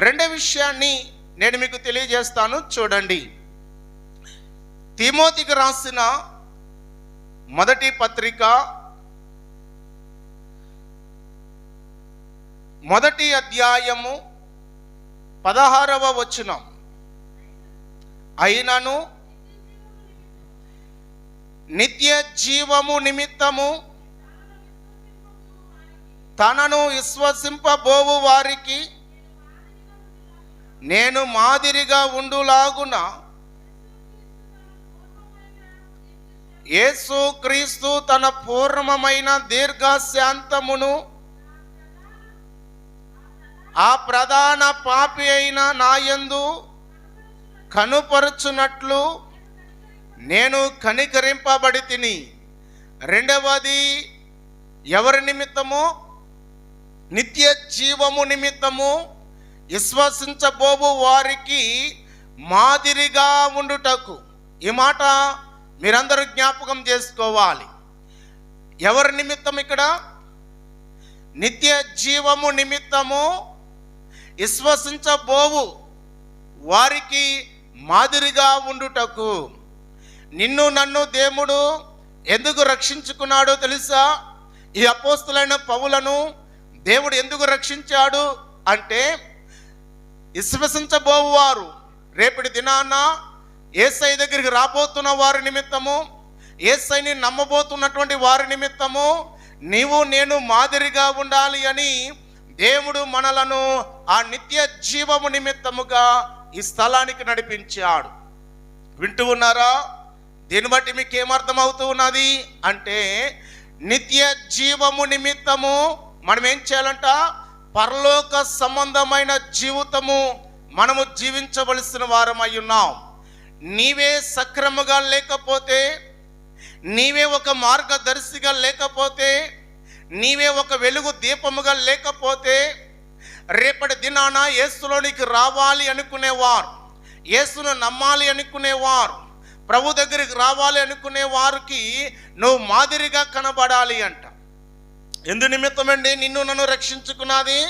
రెండో విషయాన్ని నేను మీకు తెలియజేస్తాను చూడండి. తిమోతికి రాసిన మొదటి పత్రిక మొదటి అధ్యాయము పదహారవ వచనం. అయినను నిత్య జీవము నిమిత్తము తనను విశ్వసింపబోవు వారికి నేను మాదిరిగా ఉండులాగున యేసు క్రీస్తు తన పూర్ణమైన దీర్ఘశాంతమును ఆ ప్రధాన పాపి అయిన నాయందు కనుపరుచునట్లు నేను కనికరింపబడి తిని రెండవది ఎవరి నిమిత్తము? నిత్య జీవము నిమిత్తము విశ్వసించబోవు వారికి మాదిరిగా ఉండుటకు. ఈ మాట మీరందరూ జ్ఞాపకం చేసుకోవాలి. ఎవరి నిమిత్తం ఇక్కడ? నిత్య జీవము నిమిత్తము విశ్వసించబోవు వారికి మాదిరిగా ఉండుటకు. నిన్ను నన్ను దేవుడు ఎందుకు రక్షించుకున్నాడో తెలుసా? ఈ అపోస్తులైన పవులను దేవుడు ఎందుకు రక్షించాడు? అంటే విశ్వసించబోవారు రేపటి దినాన ఏసై దగ్గరికి రాబోతున్న వారి నిమిత్తము ఏసైని నమ్మబోతున్నటువంటి వారి నిమిత్తము నీవు నేను మాదిరిగా ఉండాలి అని దేవుడు మనలను ఆ నిత్య జీవము నిమిత్తముగా ఈ స్థలానికి నడిపించాడు. వింటూ ఉన్నారా? దీన్ని బట్టి మీకు ఏమర్థమవుతూ ఉన్నది అంటే నిత్య జీవము నిమిత్తము మనం ఏం చేయాలంట? పరలోక సంబంధమైన జీవితము మనము జీవించవలసిన వారమై ఉన్నాం. నీవే సక్రమగా లేకపోతే నీవే ఒక మార్గదర్శిగా లేకపోతే నీవే ఒక వెలుగు దీపముగా లేకపోతే రేపటి దినాన యేసులోనికి రావాలి అనుకునేవారు. యేసును నమ్మాలి అనుకునేవారు. ప్రభు దగ్గరికి రావాలి అనుకునే వారికి నువ్వు మాదిరిగా కనబడాలి అంట. ఎందు నిమిత్తమండి నిన్ను నన్ను రక్షించుకున్నది?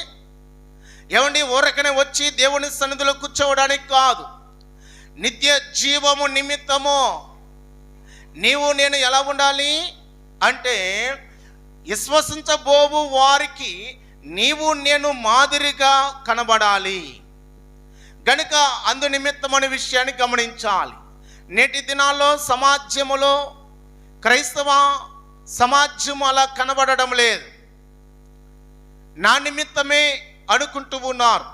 ఏమండి ఊరకనే వచ్చి దేవుని సన్నిధిలో కూర్చోవడానికి కాదు. నిత్య జీవము నిమిత్తము. నీవు నేను ఎలా ఉండాలి? అంటే విశ్వసించబోవు వారికి నీవు నేను మాదిరిగా కనబడాలి. గనుక అందు నిమిత్తం అనే విషయాన్ని గమనించాలి. నేటి దినాల్లో సమాజములో క్రైస్తవ సమాజం అలా కనబడడం లేదు. నా నిమిత్తమే అనుకుంటూ ఉన్నారు.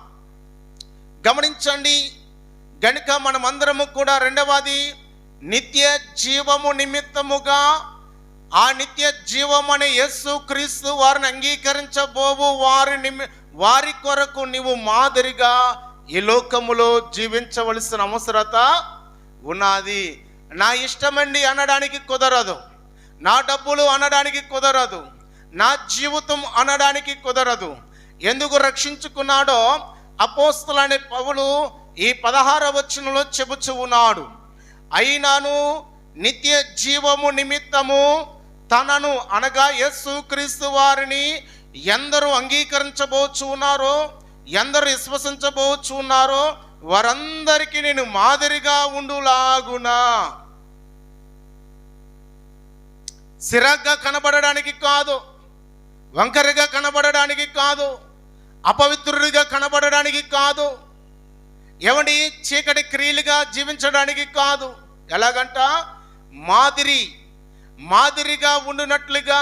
గమనించండి గనుక మనమందరము కూడా రెండవది నిత్య జీవము నిమిత్తముగా ఆ నిత్య జీవం అనే యేసు క్రీస్తు వారిని అంగీకరించబోవు వారి నిమి వారి కొరకు నీవు మాదిరిగా ఈ లోకములో జీవించవలసిన అవసరత ఉన్నది. నా ఇష్టమండి అనడానికి కుదరదు. నా డబ్బులు అనడానికి కుదరదు నా జీవితం అనడానికి కుదరదు. ఎందుకు రక్షించుకున్నాడో అపోస్తులనే పౌలు ఈ పదహార వచనంలో చెబుచు ఉన్నాడు. అయినాను నిత్య జీవము నిమిత్తము తనను అనగా యస్సు క్రీస్తు వారిని ఎందరూ అంగీకరించబోచు ఉన్నారో ఎందరు విశ్వసించబోచు ఉన్నారో వారందరికీ నేను మాదిరిగా ఉండులాగునా. సిరగ్గా కనబడడానికి కాదు వంకరగా కనబడడానికి కాదు అపవిత్రుడిగా కనబడడానికి కాదు ఎవడి చీకటి క్రియలుగా జీవించడానికి కాదు. ఎలాగంట? మాదిరి మాదిరిగా ఉండునట్లుగా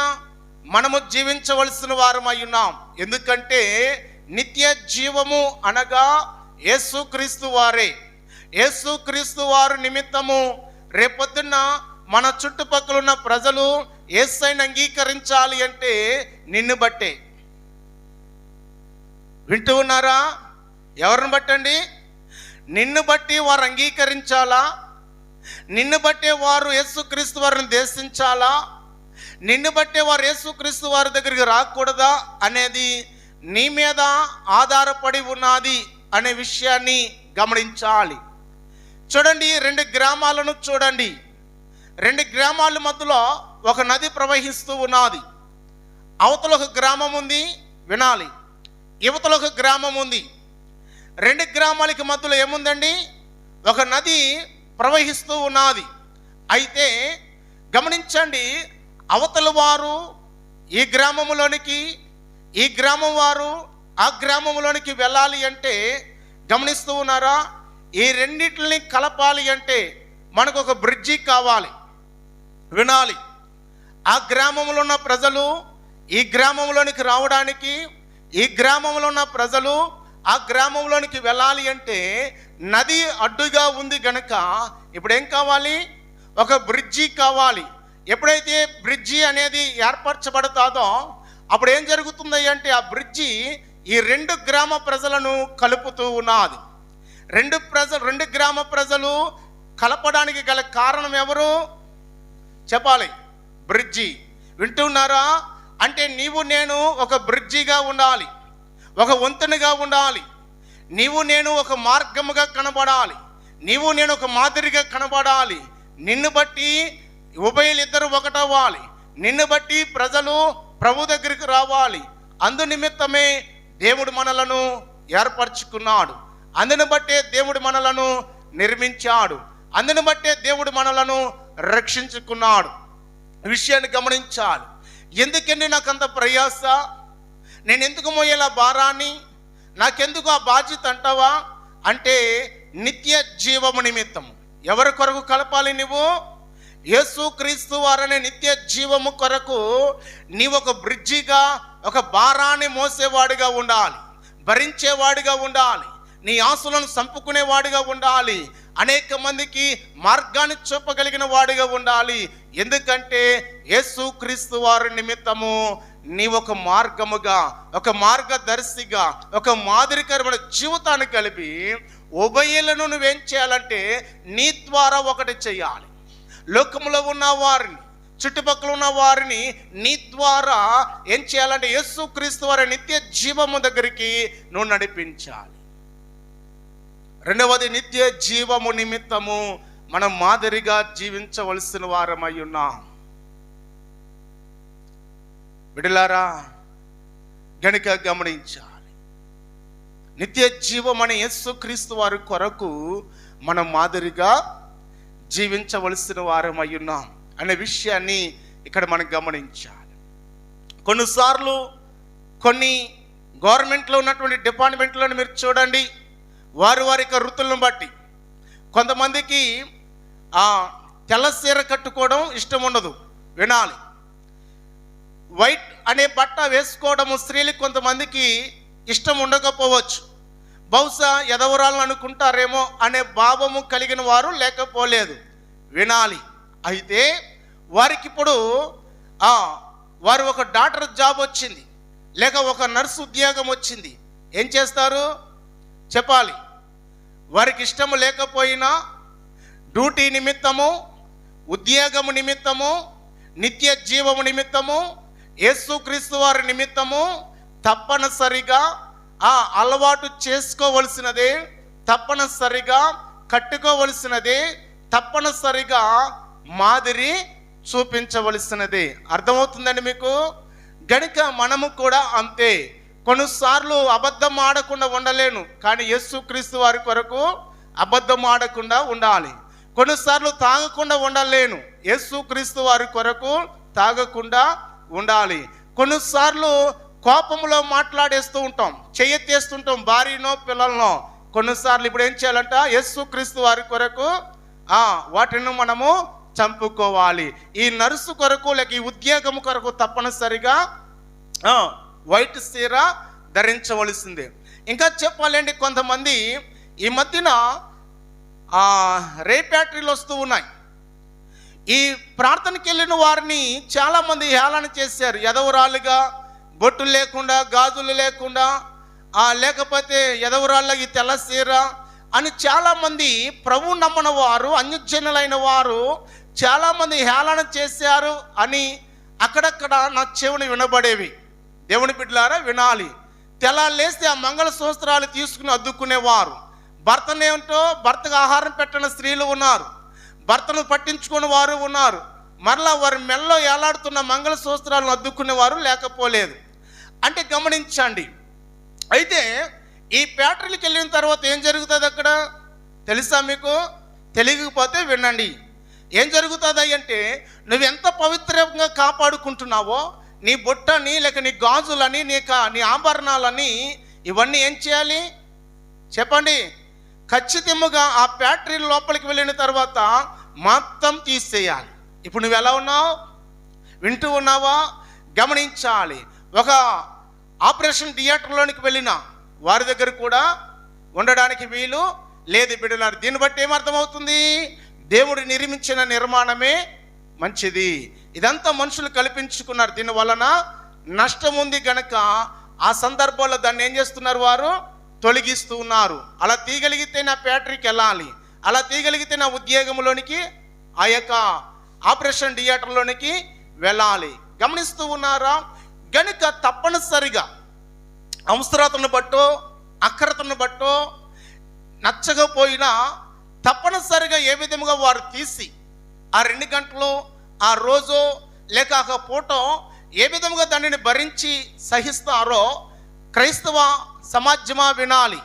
మనము జీవించవలసిన వారమై ఉన్నాం. ఎందుకంటే నిత్య జీవము అనగా యేసుక్రీస్తు వారే. యేసుక్రీస్తు వారు నిమిత్తము రేపొద్దున్న మన చుట్టుపక్కల ఉన్న ప్రజలు ఏసైని అంగీకరించాలి అంటే నిన్ను బట్టే. వింటూ ఉన్నారా? ఎవరిని బట్టండి? నిన్ను బట్టి వారు అంగీకరించాలా? నిన్ను బట్టే వారు యేసుక్రీస్తు వారిని దేశించాలా? నిన్ను బట్టే వారు యేసుక్రీస్తు వారి దగ్గరికి రాకూడదా? అనేది నీ మీద ఆధారపడి ఉన్నది అనే విషయాన్ని గమనించాలి. చూడండి రెండు గ్రామాలను చూడండి. రెండు గ్రామాల మధ్యలో ఒక నది ప్రవహిస్తూ ఉన్నది. అవతల ఒక గ్రామం ఉంది వినాలి. యువతలో ఒక గ్రామం ఉంది. రెండు గ్రామాలకి మధ్యలో ఏముందండి? ఒక నది ప్రవహిస్తూ ఉన్నది. అయితే గమనించండి అవతల వారు ఈ గ్రామంలోనికి ఈ గ్రామం వారు ఆ గ్రామంలోనికి వెళ్ళాలి అంటే గమనిస్తూ ఉన్నారా? ఈ రెండింటిని కలపాలి అంటే మనకు ఒక బ్రిడ్జి కావాలి. వినాలి. ఆ గ్రామంలో ఉన్న ప్రజలు ఈ గ్రామంలోనికి రావడానికి ఈ గ్రామంలో ఉన్న ప్రజలు ఆ గ్రామంలోనికి వెళ్ళాలి అంటే నది అడ్డుగా ఉంది గనక ఇప్పుడు ఏం కావాలి? ఒక బ్రిడ్జి కావాలి. ఎప్పుడైతే బ్రిడ్జి అనేది ఏర్పరచబడతాదో అప్పుడు ఏం జరుగుతుంది అంటే ఆ బ్రిడ్జి ఈ రెండు గ్రామ ప్రజలను కలుపుతూ ఉన్నది. రెండు ప్రజలు రెండు గ్రామ ప్రజలు కలపడానికి గల కారణం ఎవరు? చెప్పాలి. బ్రిడ్జి. వింటున్నారా? అంటే నీవు నేను ఒక బ్రిడ్జిగా ఉండాలి. ఒక వంతెనగా ఉండాలి. నీవు నేను ఒక మార్గముగా కనబడాలి. నీవు నేను ఒక మాదిరిగా కనబడాలి. నిన్ను బట్టి ఉభయలిద్దరు ఒకటవ్వాలి. నిన్ను బట్టి ప్రజలు ప్రభు దగ్గరికి రావాలి. అందు నిమిత్తమే దేవుడు మనలను ఏర్పరచుకున్నాడు. అందుని బట్టే దేవుడు మనలను నిర్మించాడు. అందుని బట్టే దేవుడు మనలను రక్షించుకున్నాడు. విషయాన్ని గమనించాలి. ఎందుకండి నాకు అంత ప్రయాస? నేను ఎందుకు మోయేలా భారాన్ని? నాకెందుకు ఆ బాధ్యత అంటావా? అంటే నిత్య జీవము నిమిత్తం ఎవరి కొరకు కలపాలి నువ్వు యేసు క్రీస్తు వారనే నిత్య జీవము కొరకు నీవు ఒక బ్రిడ్జిగా ఒక భారాన్ని మోసేవాడిగా ఉండాలి. భరించేవాడిగా ఉండాలి. నీ ఆశలను చంపుకునేవాడిగా ఉండాలి. అనేక మందికి మార్గాన్ని చూపగలిగిన వాడిగా ఉండాలి. ఎందుకంటే యేసు క్రీస్తు వారి నిమిత్తము నీ ఒక మార్గముగా ఒక మార్గదర్శిగా ఒక మాదిరికరమైన జీవితాన్ని కలిపి ఉభయలను నువ్వేం చేయాలంటే నీ ద్వారా ఒకటి చేయాలి. లోకంలో ఉన్న వారిని చుట్టుపక్కల ఉన్న వారిని నీ ద్వారా ఏం చేయాలంటే యేసు క్రీస్తు వారి నిత్య జీవము దగ్గరికి నువ్వు నడిపించాలి. రెండవది నిత్య జీవము నిమిత్తము మనం మాదిరిగా జీవించవలసిన వారమై ఉన్నాం. విడలారా గనుక గమనించాలి. నిత్య జీవం అనే యేసుక్రీస్తు వారి కొరకు మనం మాదిరిగా జీవించవలసిన వారమై ఉన్నాం అనే విషయాన్ని ఇక్కడ మనం గమనించాలి. కొన్నిసార్లు కొన్ని గవర్నమెంట్లో ఉన్నటువంటి డిపార్ట్మెంట్లను మీరు చూడండి. వారి వారి యొక్క వృత్తులను బట్టి. కొంతమందికి ఆ తెల్ల సీర కట్టుకోవడం ఇష్టం ఉండదు వినాలి. వైట్ అనే బట్ట వేసుకోవడము స్త్రీలకు కొంతమందికి ఇష్టం ఉండకపోవచ్చు. బహుశా ఎదవరాలను అనుకుంటారేమో అనే భావము కలిగిన వారు లేకపోలేదు వినాలి. అయితే వారికి ఇప్పుడు వారు ఒక డాక్టర్ జాబ్ వచ్చింది లేక ఒక నర్సు ఉద్యోగం వచ్చింది. ఏం చేస్తారు? చెప్పాలి. వారికి ఇష్టము లేకపోయినా డ్యూటీ నిమిత్తము ఉద్యోగము నిమిత్తము నిత్య జీవము నిమిత్తము యేసుక్రీస్తు వారి నిమిత్తము తప్పనిసరిగా ఆ అలవాటు చేసుకోవలసినదే తప్పనిసరిగా కట్టుకోవలసినదే తప్పనిసరిగా మాదిరి చూపించవలసినదే. అర్థమవుతుందండి మీకు? గనుక మనము కూడా అంతే. కొన్నిసార్లు అబద్ధం ఆడకుండా ఉండలేను కానీ యేసుక్రీస్తు వారి కొరకు అబద్ధం ఆడకుండా ఉండాలి. కొన్నిసార్లు తాగకుండా ఉండలేను యేసుక్రీస్తు వారి కొరకు తాగకుండా ఉండాలి. కొన్నిసార్లు కోపంలో మాట్లాడేస్తూ ఉంటాం చేయెత్తేస్తుంటాం భార్యనో పిల్లలనో. కొన్నిసార్లు ఇప్పుడు ఏం చేయాలంట? యేసుక్రీస్తు వారి కొరకు వాటిని మనము చంపుకోవాలి. ఈ నర్సు కొరకు లేక ఈ ఉద్యోగం కొరకు తప్పనిసరిగా వైట్ సీర ధరించవలసిందే. ఇంకా చెప్పాలండి కొంతమంది ఈ మధ్యన రే ఫ్యాక్టరీలు వస్తూ ఉన్నాయి. ఈ ప్రార్థనకి వెళ్ళిన వారిని చాలామంది హేళన చేశారు. ఎదవరాలుగా బొట్టులు లేకుండా గాజులు లేకుండా ఆ, లేకపోతే ఎదవరాళ్ళకి తెల్ల సీర అని చాలామంది ప్రభు నమ్మని వారు అన్యజనులైన వారు చాలామంది హేళన చేశారు అని అక్కడక్కడ నా చెవుని వినబడేవి. దేవుని బిడ్డలారా వినాలి. తెల్ల లేస్తే ఆ మంగళ సూత్రాలు తీసుకుని అద్దుకునేవారు. భర్తనేమిటో భర్తకు ఆహారం పెట్టని స్త్రీలు ఉన్నారు. భర్తను పట్టించుకుని వారు ఉన్నారు. మరలా వారి మెల్లో ఏలాడుతున్న మంగళ సూత్రాలను అద్దుకునేవారు లేకపోలేదు. అంటే గమనించండి. అయితే ఈ ఫ్యాక్టరీకి వెళ్ళిన తర్వాత ఏం జరుగుతుంది అక్కడ? తెలుసా మీకు? తెలియకపోతే వినండి. ఏం జరుగుతుంది అంటే నువ్వు ఎంత పవిత్రంగా కాపాడుకుంటున్నావో నీ బుట్టని లేక నీ గాజులని నీ నీ ఆభరణాలని ఇవన్నీ ఏం చేయాలి? చెప్పండి. ఖచ్చితంగా ఆ ఫ్యాక్టరీ లోపలికి వెళ్ళిన తర్వాత మొత్తం తీసేయాలి. ఇప్పుడు నువ్వు ఎలా ఉన్నావు? వింటూ ఉన్నావా? గమనించాలి. ఒక ఆపరేషన్ థియేటర్లోనికి వెళ్ళిన వారి దగ్గర కూడా ఉండడానికి వీలు లేదు బిడ్డలారు. దీన్ని బట్టి ఏమర్థమవుతుంది దేవుడు నిర్మించిన నిర్మాణమే మంచిది. ఇదంతా మనుషులు కల్పించుకున్నారు. దీని వలన నష్టం ఉంది గనక ఆ సందర్భంలో దాన్ని ఏం చేస్తున్నారు వారు? తొలగిస్తూ ఉన్నారు. అలా తీయగలిగితే నా ఫ్యాక్టరీకి వెళ్ళాలి అలా తీయగలిగితే నా ఉద్యోగంలోనికి ఆ యొక్క ఆపరేషన్ థియేటర్లోనికి వెళ్ళాలి. గమనిస్తూ ఉన్నారా? గనుక తప్పనిసరిగా అవసరతను బట్టో అక్రతను బట్టో నచ్చకపోయినా తప్పనిసరిగా ఏ విధముగా వారు తీసి ఆ రెండు గంటలు ఆ రోజు లేక ఒక పూట ఏ విధముగా దానిని భరించి సహిస్తారో క్రైస్తవ సమాజమా వినాలి.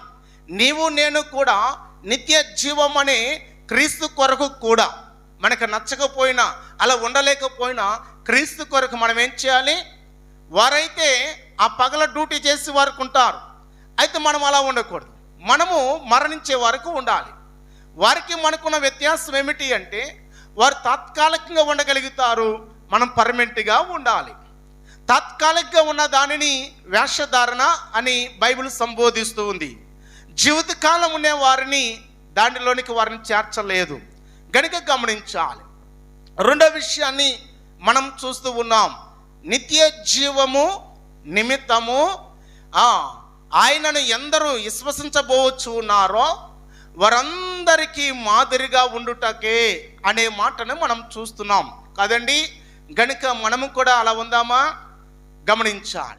నీవు నేను కూడా నిత్య జీవం అనే క్రీస్తు కొరకు కూడా మనకు నచ్చకపోయినా అలా ఉండలేకపోయినా క్రీస్తు కొరకు మనం ఏం చేయాలి? వారైతే ఆ పగల డ్యూటీ చేసి వారికి ఉంటారు. అయితే మనం అలా ఉండకూడదు. మనము మరణించే వరకు ఉండాలి. వారికి మనకున్న వ్యత్యాసం ఏమిటి అంటే వారు తాత్కాలికంగా ఉండగలుగుతారు. మనం పర్మనెంట్గా ఉండాలి. తాత్కాలికంగా ఉన్న దానిని వేషధారణ అని బైబిల్ సంబోధిస్తూ ఉంది. జీవితకాలం ఉండే వారిని దానిలోనికి వారిని చేర్చలేదు. గనుక గమనించాలి. రెండో విషయాన్ని మనం చూస్తూ ఉన్నాం. నిత్య జీవము నిమిత్తము ఆయనను ఎందరూ విశ్వసించబోవచ్చు ఉన్నారో వారందరికీ మాదిరిగా ఉండుటకే అనే మాటను మనం చూస్తున్నాం. కదండి? గనుక మనము కూడా అలా ఉందామా? గమనించాలి.